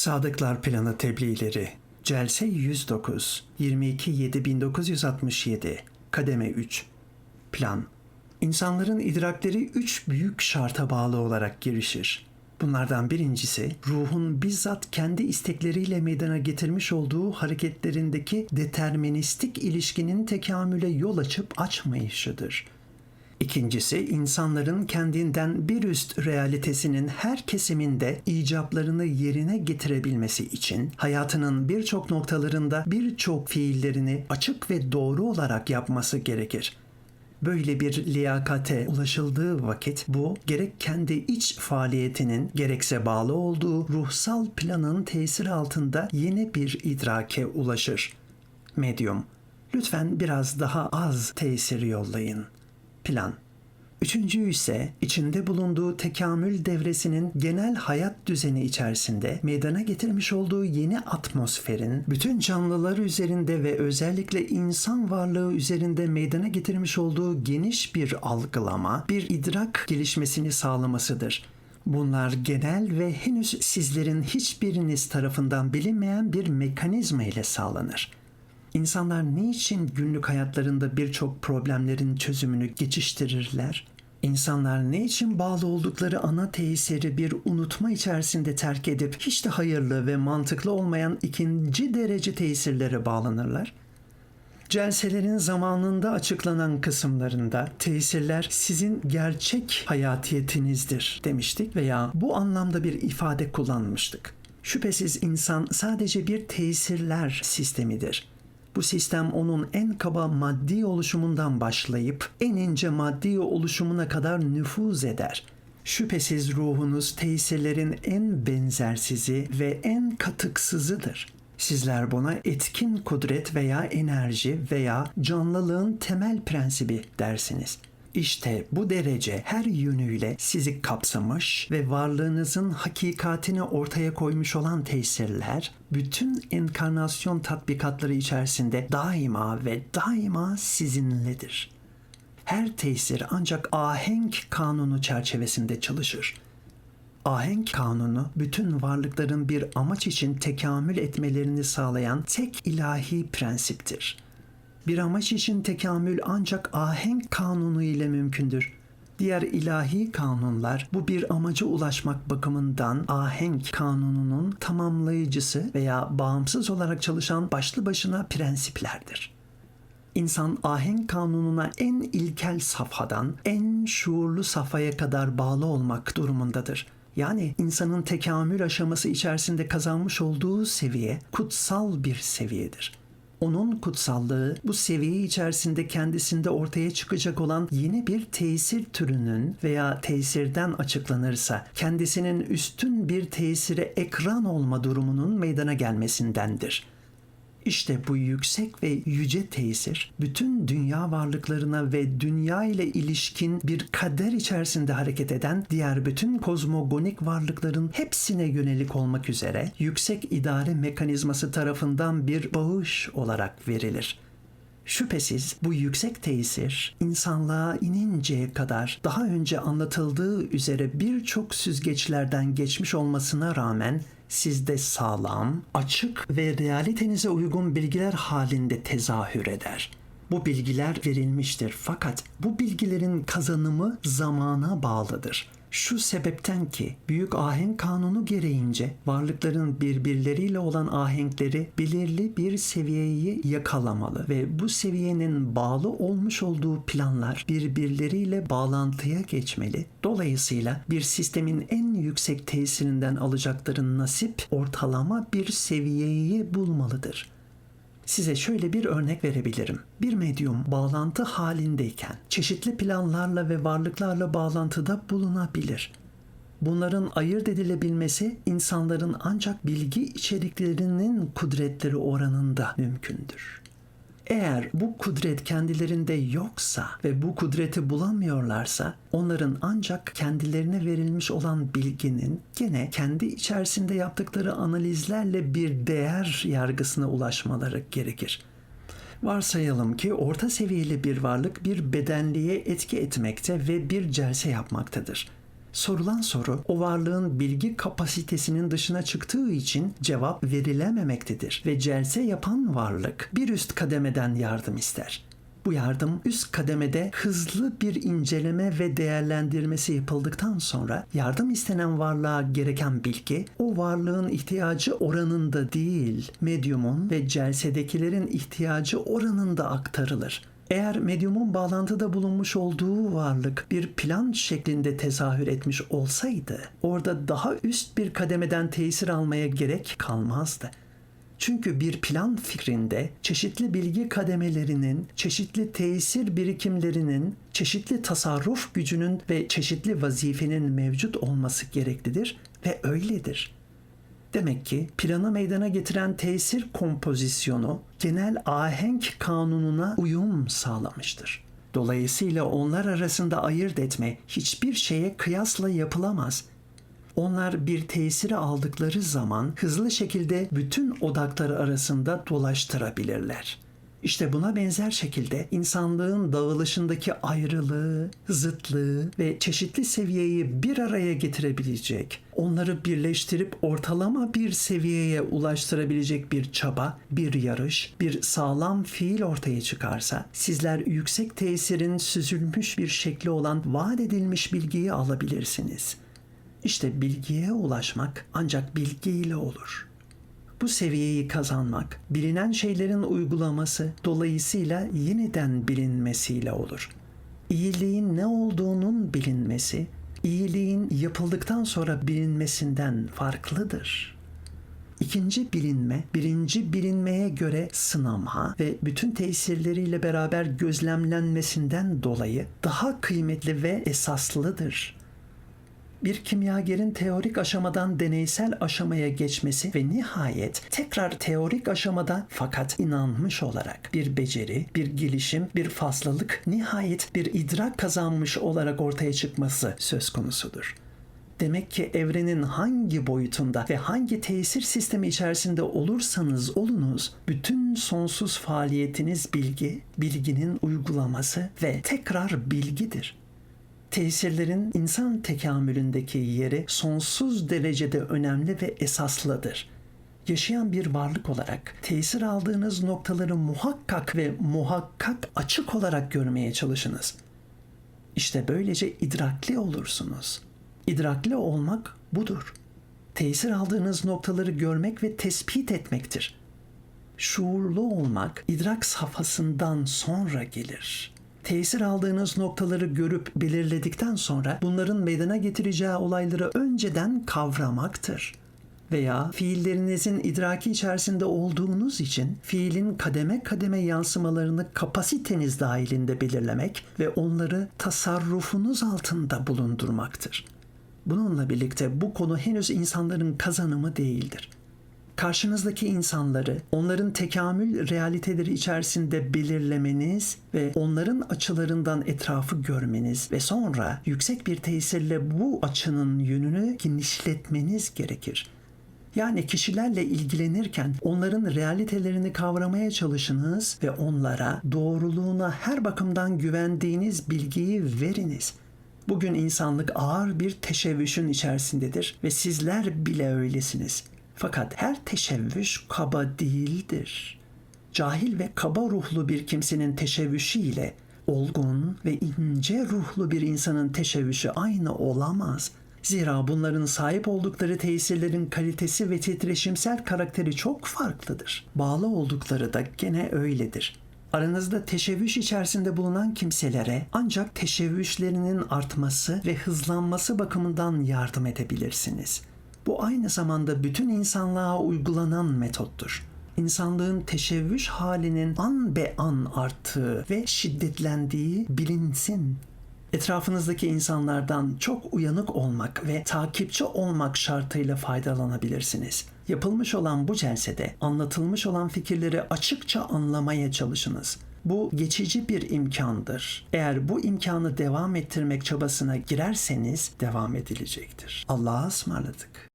Sadıklar Planı Tebliğleri Celse 109 22 7 1967 Kademe 3 Plan İnsanların idrakleri üç büyük şarta bağlı olarak girişir. Bunlardan birincisi ruhun bizzat kendi istekleriyle meydana getirmiş olduğu hareketlerindeki deterministik ilişkinin tekamüle yol açıp açmayışıdır. İkincisi insanların kendinden bir üst realitesinin her kesiminde icaplarını yerine getirebilmesi için hayatının birçok noktalarında birçok fiillerini açık ve doğru olarak yapması gerekir. Böyle bir liyakate ulaşıldığı vakit bu gerek kendi iç faaliyetinin gerekse bağlı olduğu ruhsal planın tesiri altında yeni bir idrake ulaşır. Medyum, lütfen biraz daha az tesir yollayın. Plan Üçüncü ise içinde bulunduğu tekamül devresinin genel hayat düzeni içerisinde meydana getirmiş olduğu yeni atmosferin bütün canlılar üzerinde ve özellikle insan varlığı üzerinde meydana getirmiş olduğu geniş bir algılama, bir idrak gelişmesini sağlamasıdır. Bunlar genel ve henüz sizlerin hiçbiriniz tarafından bilinmeyen bir mekanizma ile sağlanır. İnsanlar niçin günlük hayatlarında birçok problemlerin çözümünü geçiştirirler? İnsanlar ne için bağlı oldukları ana tesiri bir unutma içerisinde terk edip hiç de hayırlı ve mantıklı olmayan ikinci derece tesirlere bağlanırlar? Celselerin zamanında açıklanan kısımlarında tesirler sizin gerçek hayatiyetinizdir demiştik veya bu anlamda bir ifade kullanmıştık. Şüphesiz insan sadece bir tesirler sistemidir. Bu sistem onun en kaba maddi oluşumundan başlayıp en ince maddi oluşumuna kadar nüfuz eder. Şüphesiz ruhunuz tesirlerin en benzersizi ve en katıksızıdır. Sizler buna etkin kudret veya enerji veya canlılığın temel prensibi dersiniz. İşte bu derece her yönüyle sizi kapsamış ve varlığınızın hakikatini ortaya koymuş olan tesirler, bütün enkarnasyon tatbikatları içerisinde daima ve daima sizinledir. Her tesir ancak ahenk kanunu çerçevesinde çalışır. Ahenk kanunu bütün varlıkların bir amaç için tekamül etmelerini sağlayan tek ilahi prensiptir.'' Bir amaç için tekamül ancak ahenk kanunu ile mümkündür. Diğer ilahi kanunlar bu bir amaca ulaşmak bakımından ahenk kanununun tamamlayıcısı veya bağımsız olarak çalışan başlı başına prensiplerdir. İnsan ahenk kanununa en ilkel safhadan en şuurlu safhaya kadar bağlı olmak durumundadır. Yani insanın tekamül aşaması içerisinde kazanmış olduğu seviye kutsal bir seviyedir onun kutsallığı bu seviye içerisinde kendisinde ortaya çıkacak olan yeni bir tesir türünün veya tesirden açıklanırsa kendisinin üstün bir tesire ekran olma durumunun meydana gelmesindendir. İşte bu yüksek ve yüce tesir bütün dünya varlıklarına ve dünya ile ilişkin bir kader içerisinde hareket eden diğer bütün kozmogonik varlıkların hepsine yönelik olmak üzere yüksek idare mekanizması tarafından bir bağış olarak verilir.'' Şüphesiz bu yüksek tesir insanlığa ininceye kadar daha önce anlatıldığı üzere birçok süzgeçlerden geçmiş olmasına rağmen sizde sağlam, açık ve realitenize uygun bilgiler halinde tezahür eder. Bu bilgiler verilmiştir fakat bu bilgilerin kazanımı zamana bağlıdır şu sebepten ki büyük ahenk kanunu gereğince varlıkların birbirleriyle olan ahenkleri belirli bir seviyeyi yakalamalı ve bu seviyenin bağlı olmuş olduğu planlar birbirleriyle bağlantıya geçmeli. Dolayısıyla bir sistemin en yüksek tesirinden alacakları nasip ortalama bir seviyeyi bulmalıdır. Size şöyle bir örnek verebilirim. Bir medyum bağlantı halindeyken çeşitli planlarla ve varlıklarla bağlantıda bulunabilir. Bunların ayırt edilebilmesi insanların ancak bilgi içeriklerinin kudretleri oranında mümkündür. Eğer bu kudret kendilerinde yoksa ve bu kudreti bulamıyorlarsa onların ancak kendilerine verilmiş olan bilginin gene kendi içerisinde yaptıkları analizlerle bir değer yargısına ulaşmaları gerekir. Varsayalım ki orta seviyeli bir varlık bir bedenliğe etki etmekte ve bir celse yapmaktadır. Sorulan soru o varlığın bilgi kapasitesinin dışına çıktığı için cevap verilememektedir ve celse yapan varlık bir üst kademeden yardım ister. Bu yardım üst kademede hızlı bir inceleme ve değerlendirmesi yapıldıktan sonra yardım istenen varlığa gereken bilgi o varlığın ihtiyacı oranında değil, medyumun ve celsedekilerin ihtiyacı oranında aktarılır. Eğer medyumun bağlantıda bulunmuş olduğu varlık bir plan şeklinde tezahür etmiş olsaydı, orada daha üst bir kademeden tesir almaya gerek kalmazdı. Çünkü bir plan fikrinde çeşitli bilgi kademelerinin, çeşitli tesir birikimlerinin, çeşitli tasarruf gücünün ve çeşitli vazifenin mevcut olması gereklidir ve öyledir. Demek ki planı meydana getiren tesir kompozisyonu genel ahenk kanununa uyum sağlamıştır. Dolayısıyla onlar arasında ayırt etme hiçbir şeye kıyasla yapılamaz. Onlar bir tesiri aldıkları zaman hızlı şekilde bütün odakları arasında dolaştırabilirler. İşte buna benzer şekilde insanlığın dağılışındaki ayrılığı, zıtlığı ve çeşitli seviyeyi bir araya getirebilecek, onları birleştirip ortalama bir seviyeye ulaştırabilecek bir çaba, bir yarış, bir sağlam fiil ortaya çıkarsa, sizler yüksek tesirin süzülmüş bir şekli olan vaat edilmiş bilgiyi alabilirsiniz. İşte bilgiye ulaşmak ancak bilgiyle olur.'' Bu seviyeyi kazanmak, bilinen şeylerin uygulaması, dolayısıyla yeniden bilinmesiyle olur. İyiliğin ne olduğunun bilinmesi, iyiliğin yapıldıktan sonra bilinmesinden farklıdır. İkinci bilinme, birinci bilinmeye göre sınama ve bütün tesirleriyle beraber gözlemlenmesinden dolayı daha kıymetli ve esaslıdır.'' Bir kimyagerin teorik aşamadan deneysel aşamaya geçmesi ve nihayet tekrar teorik aşamada fakat inanmış olarak bir beceri, bir gelişim, bir fazlalık, nihayet bir idrak kazanmış olarak ortaya çıkması söz konusudur. Demek ki evrenin hangi boyutunda ve hangi tesir sistemi içerisinde olursanız olunuz, bütün sonsuz faaliyetiniz bilgi, bilginin uygulaması ve tekrar bilgidir tesirlerin insan tekamülündeki yeri sonsuz derecede önemli ve esaslıdır. Yaşayan bir varlık olarak tesir aldığınız noktaları muhakkak ve muhakkak açık olarak görmeye çalışınız. İşte böylece idrakli olursunuz. İdrakli olmak budur. Tesir aldığınız noktaları görmek ve tespit etmektir. Şuurlu olmak idrak safhasından sonra gelir.'' Tesir aldığınız noktaları görüp belirledikten sonra bunların meydana getireceği olayları önceden kavramaktır. Veya fiillerinizin idraki içerisinde olduğunuz için fiilin kademe kademe yansımalarını kapasiteniz dahilinde belirlemek ve onları tasarrufunuz altında bulundurmaktır. Bununla birlikte bu konu henüz insanların kazanımı değildir karşınızdaki insanları onların tekamül realiteleri içerisinde belirlemeniz ve onların açılarından etrafı görmeniz ve sonra yüksek bir tesirle bu açının yönünü genişletmeniz gerekir. Yani kişilerle ilgilenirken onların realitelerini kavramaya çalışınız ve onlara doğruluğuna her bakımdan güvendiğiniz bilgiyi veriniz. Bugün insanlık ağır bir teşebbüsün içerisindedir ve sizler bile öylesiniz. Fakat her teşebbüs kaba değildir. Cahil ve kaba ruhlu bir kimsenin teşebbüsü ile olgun ve ince ruhlu bir insanın teşebbüsü aynı olamaz. Zira bunların sahip oldukları tesirlerin kalitesi ve titreşimsel karakteri çok farklıdır. Bağlı oldukları da gene öyledir. Aranızda teşebbüs içerisinde bulunan kimselere ancak teşebbüslerinin artması ve hızlanması bakımından yardım edebilirsiniz. Bu aynı zamanda bütün insanlığa uygulanan metottur. İnsanlığın teşebbüs halinin an be an arttığı ve şiddetlendiği bilinsin. Etrafınızdaki insanlardan çok uyanık olmak ve takipçi olmak şartıyla faydalanabilirsiniz. Yapılmış olan bu celsede anlatılmış olan fikirleri açıkça anlamaya çalışınız. Bu geçici bir imkandır. Eğer bu imkanı devam ettirmek çabasına girerseniz devam edilecektir. Allah'a ısmarladık.